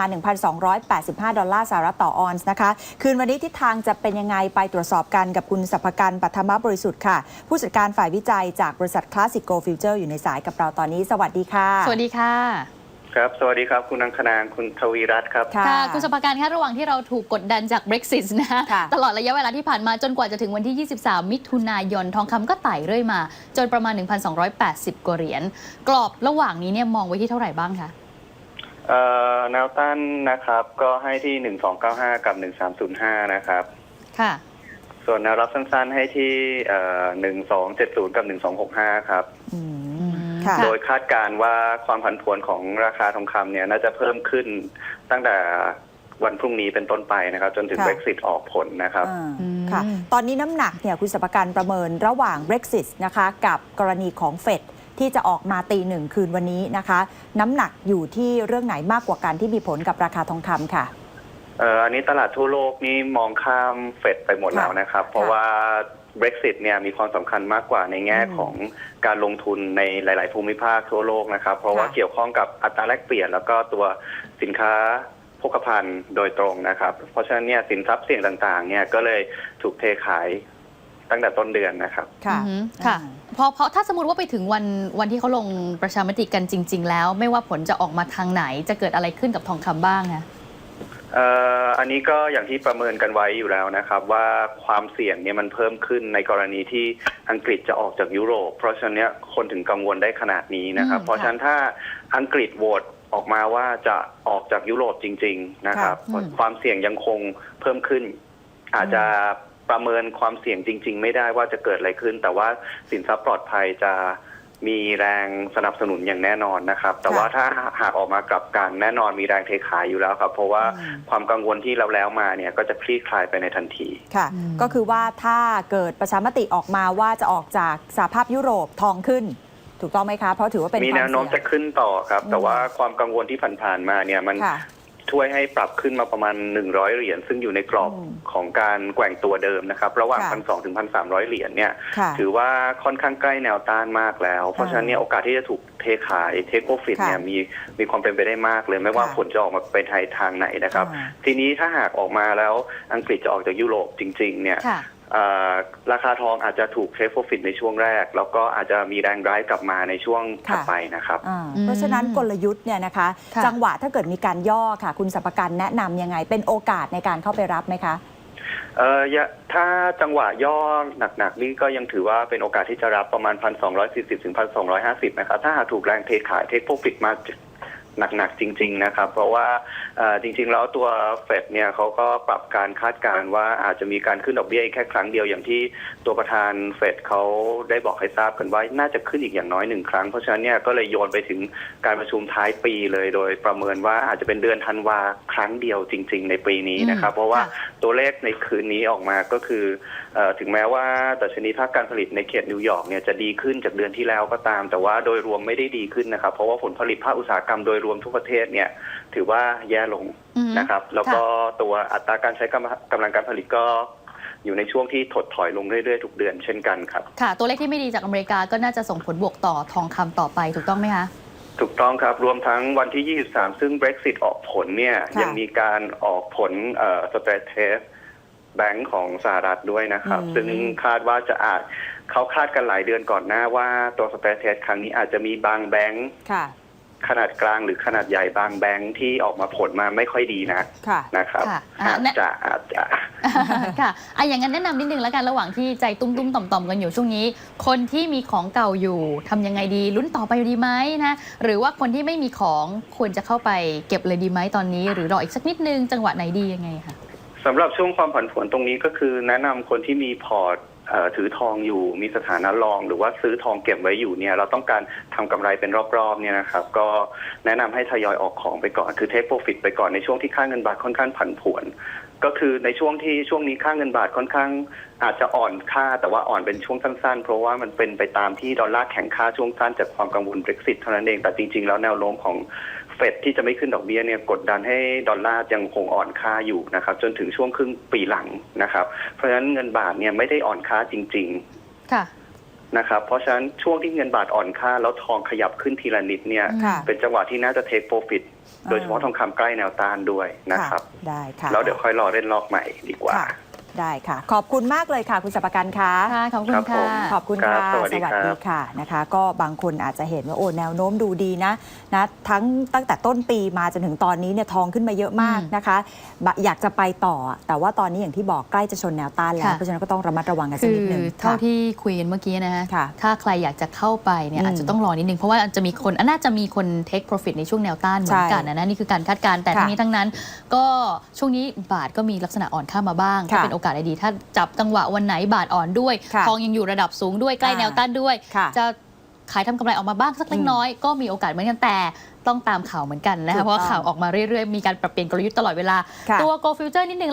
มา 1,285 ดอลลาร์สหรัฐต่อออนซ์นะคะ คืนวันนี้ทิศทางจะเป็นยังไงไปตรวจสอบกันกับคุณสัพพกันปัทมบริสุทธิ์ค่ะ ผู้จัดการฝ่ายวิจัยจากบริษัทคลาสสิกโกฟิวเจอร์อยู่ในสายกับเราตอนนี้ สวัสดีค่ะ สวัสดีค่ะ ครับ สวัสดีครับ คุณอังคณางคุณทวีรัตน์ครับ ค่ะค่ะคุณสภาการคะระหว่างที่เราถูกกดดันจาก Brexit นะ ค่ะ ตลอดระยะเวลาที่ผ่านมาจนกว่าจะถึงวันที่ 23 มิถุนายน ทองคำก็ไต่เรื่อยมา จนประมาณ 1,280 กว่าเหรียญ กรอบระหว่างนี้เนี่ยมองไว้ที่เท่าไหร่บ้างคะ เอ่อแนวต้านนะครับ ก็ให้ที่1295กับ1305นะครับ ค่ะ ส่วนแนวรับสั้นๆให้ที่เอ่อ1270กับ1265ครับอืมอืมค่ะ โดยคาดการณ์ว่าความผันผวนของราคาทองคำเนี่ยน่าจะเพิ่มขึ้นตั้งแต่วันพรุ่งนี้เป็นต้นไปนะครับ จนถึง ค่ะ Brexit ออกผลนะครับ อ่าอืม ค่ะ ตอนนี้น้ำหนักเนี่ยคุณสัพพกันประเมินระหว่าง Brexit นะคะ กับกรณีของเฟด ที่จะออกมาตีหนึ่งคืนวันนี้นะคะ น้ำหนักอยู่ที่เรื่องไหนมากกว่ากันที่มีผลกับราคาทองคำค่ะเอ่ออันนี้ตลาดทั่วโลกนี่มองข้ามเฟดไปหมดค่ะแล้วนะครับ เพราะว่า Brexit เนี่ยมีความสำคัญมากกว่าในแง่อืมของการลงทุนในหลาย ๆ ภูมิภาคทั่วโลกนะครับ เพราะว่าค่ะเกี่ยวข้องกับอัตราแลกเปลี่ยน แล้วก็ตัวสินค้าโภคภัณฑ์โดยตรงนะครับ เพราะฉะนั้นเนี่ยสินทรัพย์เสี่ยงต่าง ๆ เนี่ยก็เลยถูกเทขาย ตั้งแต่ต้นเดือนนะครับ ค่ะอืมค่ะอ่า เพราะเพราะถ้าสมมติว่าไปถึงวันวันที่เขาลงประชามติกันจริง ๆ แล้ว ไม่ว่าผลจะออกมาทางไหนจะเกิดอะไรขึ้นกับทองคำบ้างคะเอ่ออันนี้ก็อย่างที่ประเมินกันไว้อยู่แล้วนะครับ ว่าความเสี่ยงเนี่ยมันเพิ่มขึ้นในกรณีที่อังกฤษจะออกจากยุโรป เพราะฉะนั้นเนี่ยคนถึงกังวลได้ขนาดนี้นะครับอืมเพราะฉะนั้นถ้าอังกฤษโหวตออกมาว่าจะออกจากยุโรปจริง ๆ นะครับ ค่ะอืม ความเสี่ยงยังคงเพิ่มขึ้น อาจจะ ประเมินความเสี่ยงจริง ๆ ไม่ได้ว่าจะเกิดอะไรขึ้น แต่ว่าสินทรัพย์ปลอดภัยจะมีแรงสนับสนุนอย่างแน่นอนนะครับ แต่ว่าถ้าหากออกมากลับกันแน่นอนมีแรงเทขายอยู่แล้วครับ เพราะว่าอืมความกังวลที่เราแล้วมาเนี่ยก็จะคลี่คลายไปในทันทีค่ะอืมก็คือว่าถ้าเกิดประชามติออกมาว่าจะออกจากสหภาพยุโรปทองขึ้น ถูกต้องไหมคะเพราะถือว่าเป็นมีควาแนวโน้มเสี่จะยงขึ้นต่อครับอืมแต่ว่าความกังวลที่ผ่านๆมาเนี่ยมันค่ะ ช่วยให้ปรับขึ้นมาประมาณ 100 เหรียญซึ่งอยู่ในกรอบอืมของการแกว่งตัวเดิมนะครับ ระหว่างค่ะพันสถึงพันสามเหรียญเนี่ยค่ะถือว่าค่อนข้างใกล้แนวต้านมากแล้ว เพราะฉะนั้นเนี่ยโอกาสที่จะถูกเทขายเทคโ o ฟิตค่ะเนี่ยมีมีความเป็นไปได้มากเลย ไม่ว่าค่ะผลจะออกมาไปทางทางไหนนะครับอ่าทีนี้ถ้าหากออกมาแล้วอังกฤษจะออกจากยุโรปจริง ๆ เนี่ยค่ะเอ่อ ราคาทองอาจจะถูกเทคโ o ฟิตในช่วงแรก แล้วก็อาจจะมีแรงร้ายกลับมาในช่วงถัดค่ะไปนะครับ อ่าอืมเพราะฉะนั้นกลยุทธ์เนี่ยนะคะ ค่ะ จังหวะถ้าเกิดมีการย่อค่ะ คุณสัพพกันแนะนำยังไง เป็นโอกาสในการเข้าไปรับไหมคะ เอ่ออย่าถ้าจังหวะย่อหนักๆนี่ก็ยังถือว่าเป็นโอกาสที่จะรับประมาณ 1,240ถึง1,250 นะครับ ถ้าหากถูกแรงเทขายเทคโปรฟิตมา หนักๆจริง ๆ นะครับ เพราะว่าเอ่อจริง ๆ แล้วตัวเฟดเนี่ยเขาก็ปรับการคาดการณ์ว่าอาจจะมีการขึ้นดอกเบี้ยอีกแค่ครั้งเดียวอย่างที่ตัวประธานเฟดเขาได้บอกให้ทราบกันว่าน่าจะขึ้นอีกอย่างน้อยหนึ่งครั้ง เพราะฉะนั้นเนี่ยก็เลยโยนไปถึงการประชุมท้ายปีเลยโดยประเมินว่าอาจจะเป็นเดือนธันวาครั้งเดียวจริง ๆ ในปีนี้นะครับ เพราะว่าค่ะตัวเลขในคืนนี้ออกมาก็คือเออถึงแม้ว่าดัชนีภาคการผลิตในเขตนิวยอร์กเนี่ยจะดีขึ้นจากเดือนที่แล้วก็ตาม แต่ว่าโดยรวมไม่ได้ดีขึ้นนะครับ เพราะว่าผลผลิตภาคอุตสาหกรรมโดยรวมทุกประเทศเนี่ยถือว่าแย่ลงอืมนะครับ แล้วก็ตัวอัตราการใช้กำลังกำลังการผลิตก็อยู่ในช่วงที่ถดถอยลงเรื่อยๆทุกเดือนเช่นกันครับค่ะ ตัวเลขที่ไม่ดีจากอเมริกาก็น่าจะส่งผลบวกต่อทองคำต่อไปถูกต้องไหมคะถูกต้องครับ รวมทั้งวันที่ 23 ซึ่ง Brexit ออกผลเนี่ยค่ะยังมีการออกผลเอ่อ stress test แบงก์ของสหรัฐด้วยนะครับอืมซึ่งคาดว่าจะอาจเขาคาดกันหลายเดือนก่อนหน้าว่าตัว stress test ครั้งนี้อาจจะมีบางแบงก์ค่ะ ขนาดกลางหรือขนาดใหญ่บางแบงก์ที่ออกมาผลมาไม่ค่อยดีนะค่ะ นะครับค่ะอะ อาจแนะจะอาจจะ ค่ะอะอย่างนั้นแนะนำนิดนึงแล้วกันระหว่างที่ใจตุ้มๆต่อมๆกันอยู่ช่วงนี้ คนที่มีของเก่าอยู่ทำยังไงดีลุ้นต่อไปดีไหมนะ หรือว่าคนที่ไม่มีของควรจะเข้าไปเก็บเลยดีไหมตอนนี้ หรือรออีกสักนิดนึงจังหวะไหนดียังไงคะ สำหรับช่วงความผันผวนตรงนี้ก็คือแนะนำคนที่มีพอร์ตเอ่อ ถือทองอยู่มีสถานะรอง หรือว่าซื้อทองเก็บไว้อยู่เนี่ยเราต้องการทำกำไรเป็นรอบๆเนี่ยนะครับก็แนะนำให้ทยอยออกของไปก่อนคือเทคโปรฟิตไปก่อนในช่วงที่ค่าเงินบาทค่อนข้างผันผวน ก็คือในช่วงที่ช่วงนี้ค่าเงินบาทค่อนข้างอาจจะอ่อนค่าแต่ว่าอ่อนเป็นช่วงสั้นๆ เพราะว่ามันเป็นไปตามที่ดอลลาร์แข็งค่าช่วงสั้นจากความกังวล Brexit เท่านั้นเองแต่จริงๆ แล้วแนวโน้มของเฟดที่จะไม่ขึ้นดอกเบี้ยเนี่ยกดดันให้ดอลลาร์ยังคงอ่อนค่าอยู่นะครับจนถึงช่วงครึ่งปีหลังนะครับเพราะฉะนั้นเงินบาทเนี่ยไม่ได้อ่อนค่าจริง ค่ะ ๆนะครับ เพราะฉะนั้นช่วงที่เงินบาทอ่อนค่า แล้วทองขยับขึ้นทีละนิดเนี่ย ค่ะ เป็นจังหวะที่น่าจะเทคโปรฟิตโดยเฉพาะทองคำใกล้แนวต้านด้วยนะครับ ได้ค่ะ แล้วเดี๋ยวค่อยรอเล่นรอบใหม่ดีกว่า ค่ะ ได้ค่ะ ขอบคุณมากเลยค่ะ คุณสัปกันคะค่ะขอบคุณครับผค่ะมขอบคุณครัค่ะบสวัสดีครับค่ะนะคะ ก็บางคนอาจจะเห็นว่าโอ้แนวโน้มดูดีนะนะทั้งตั้งแต่ต้นปีมาจนถึงตอนนี้เนี่ยทองขึ้นมาเยอะมากอืมนะคะบะอยากจะไปต่อ แต่ว่าตอนนี้อย่างที่บอกใกล้จะชนแนวต้านแล้วค่ะเพราะฉะนั้นก็ต้องระมัดระวังกันสักคืนิอดนึงเท่าค่ะที่คุยกันเมื่อกี้นะฮะค่ะถ้าใครอยากจะเข้าไปเนี่ยอืมอาจจะต้องรอนิดนึงเพราะว่าจะมีคนน่าจะมีคน take profit ในช่วงแนวต้านเหมือนกันนะนะนี่คือการคาดการณ์แต่ค่ะทั้งนี้ทั้งนั้น ก็ช่วงนี้บาทก็มีลักษณะอ่อนค่ามาบ้างก็ค่ะเป็นโอกาสดีๆถ้าจับจังหวะวันไหนบาทอ่อนด้วยค่ะทองยังอยู่ระดับสูงด้วยใกล้อ่าแนวต้านด้วยค่ะจะขายทำกำไรออกมาบ้างสักเล็กน้อย ก็มีโอกาสเหมือนกันแต่ต้องตามข่าวเหมือนกันนะถูกต้องคะเพราะว่าข่าวออกมาเรื่อยๆ มีการปรับเปลี่ยนกลยุทธ์ตลอดเวลาค่ะตัว Go Future นิดนึงแล้ว